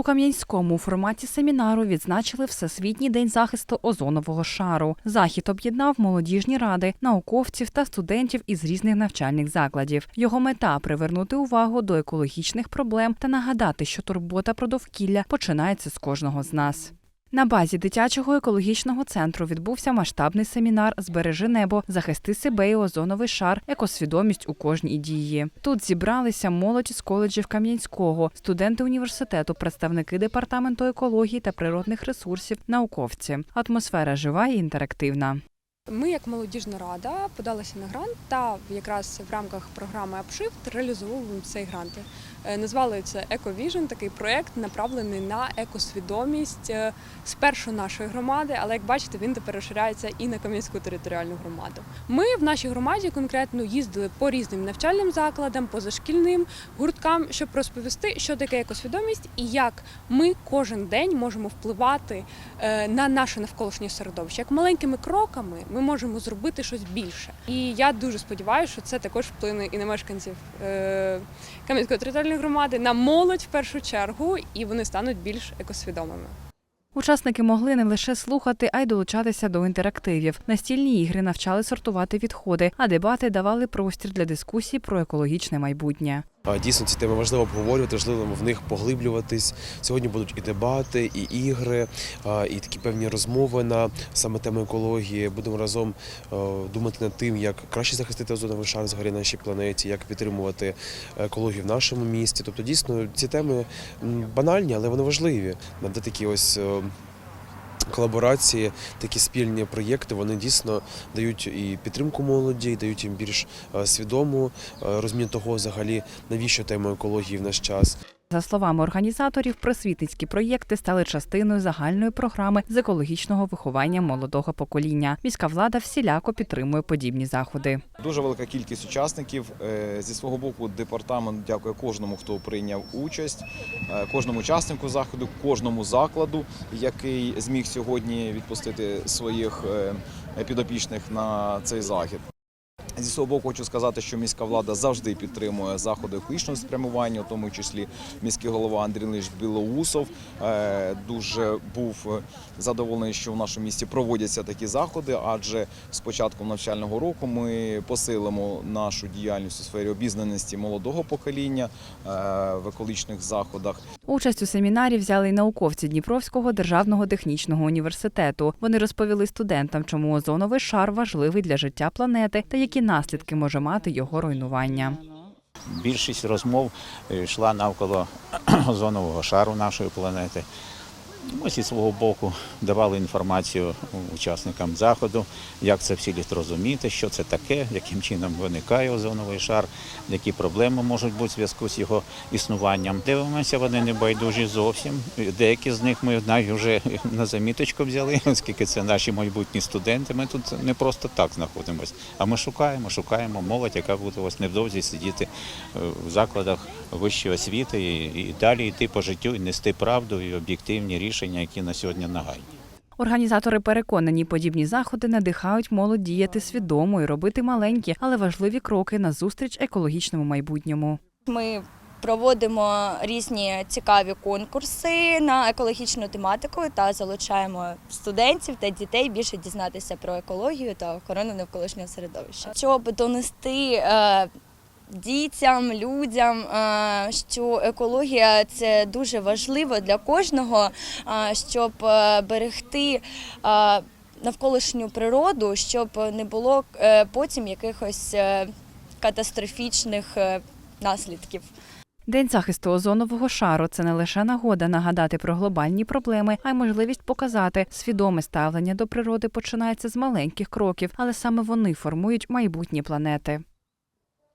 У Кам'янському у форматі семінару відзначили Всесвітній день захисту озонового шару. Захід об'єднав молодіжні ради, науковців та студентів із різних навчальних закладів. Його мета привернути увагу до екологічних проблем та нагадати, що турбота про довкілля починається з кожного з нас. На базі дитячого екологічного центру відбувся масштабний семінар Збережи небо, захисти себе і озоновий шар, екосвідомість у кожній дії. Тут зібралися молодь з коледжів Кам'янського, студенти університету, представники департаменту екології та природних ресурсів, науковці. Атмосфера жива і інтерактивна. Ми, як молодіжна рада, подалися на грант та якраз в рамках програми Upshift реалізовуємо цей грант. Е, Назвали це EcoVision, такий проект направлений на екосвідомість е, спершу нашої громади, але як бачите, він тепер розширяється і на Кам'янську територіальну громаду. Ми в нашій громаді конкретно їздили по різним навчальним закладам, позашкільним гурткам, щоб розповісти, що таке екосвідомість і як ми кожен день можемо впливати е, на наше навколишнє середовище. Як маленькими кроками ми можемо зробити щось більше. І я дуже сподіваюся, що це також вплине і на мешканців Кам'янської територіальної громади, на молодь в першу чергу, і вони стануть більш екосвідомими. Учасники могли не лише слухати, а й долучатися до інтерактивів. Настільні ігри навчали сортувати відходи, а дебати давали простір для дискусій про екологічне майбутнє. Дійсно, ці теми важливо обговорювати, важливо в них поглиблюватись. Сьогодні будуть і дебати, і ігри, і такі певні розмови на саме тему екології. Будемо разом е, думати над тим, як краще захистити озоновий шар взагалі на нашій планеті, як підтримувати екологію в нашому місті. Тобто, дійсно, ці теми банальні, але вони важливі. Де такі ось. Колаборації, такі спільні проєкти, вони дійсно дають і підтримку молоді, і дають їм більш е, свідому е, розуміння того, взагалі, навіщо тема екології в наш час. За словами організаторів, просвітницькі проєкти стали частиною загальної програми з екологічного виховання молодого покоління. Міська влада всіляко підтримує подібні заходи. Дуже велика кількість учасників. Е, Зі свого боку, департамент дякує кожному, хто прийняв участь, е, кожному учаснику заходу, кожному закладу, який зміг сьогодні відпустити своїх е, підопічних на цей захід. Зі свого боку хочу сказати, що міська влада завжди підтримує заходи екологічного спрямування, у тому числі міський голова Андрій Леонідович Білоусов е, дуже був е, задоволений, що в нашому місті проводяться такі заходи, адже з початком навчального року ми посилимо нашу діяльність у сфері обізнаності молодого покоління е, в екологічних заходах. Участь у семінарі взяли й науковці Дніпровського державного технічного університету. Вони розповіли студентам, чому озоновий шар важливий для життя планети та які наслідки може мати його руйнування. Більшість розмов е, йшла навколо озонового шару нашої планети. Ми зі свого боку давали інформацію учасникам заходу, як це всі слід розуміти, що це таке, яким чином виникає озоновий шар, які проблеми можуть бути в зв'язку з його існуванням. Дивимося, вони не байдужі зовсім. Деякі з них ми навіть вже на заміточку взяли, оскільки це наші майбутні студенти. Ми тут не просто так знаходимося, а ми шукаємо, шукаємо молодь, яка буде ось невдовзі сидіти е, в закладах вищої освіти і далі йти по життю і нести правду і об'єктивні рішення, які на сьогодні нагальні. Організатори переконані, подібні заходи надихають молодь діяти свідомо і робити маленькі, але важливі кроки назустріч екологічному майбутньому. Ми проводимо різні цікаві конкурси на екологічну тематику та залучаємо студентів та дітей більше дізнатися про екологію та охорону навколишнього середовища. Щоб донести е, дітям, людям, е, що екологія це дуже важливо для кожного, е, щоб е, берегти. Навколишню природу, щоб не було потім якихось катастрофічних наслідків. День захисту озонового шару це не лише нагода нагадати про глобальні проблеми, а й можливість показати, свідоме ставлення до природи починається з маленьких кроків, але саме вони формують майбутнє планети.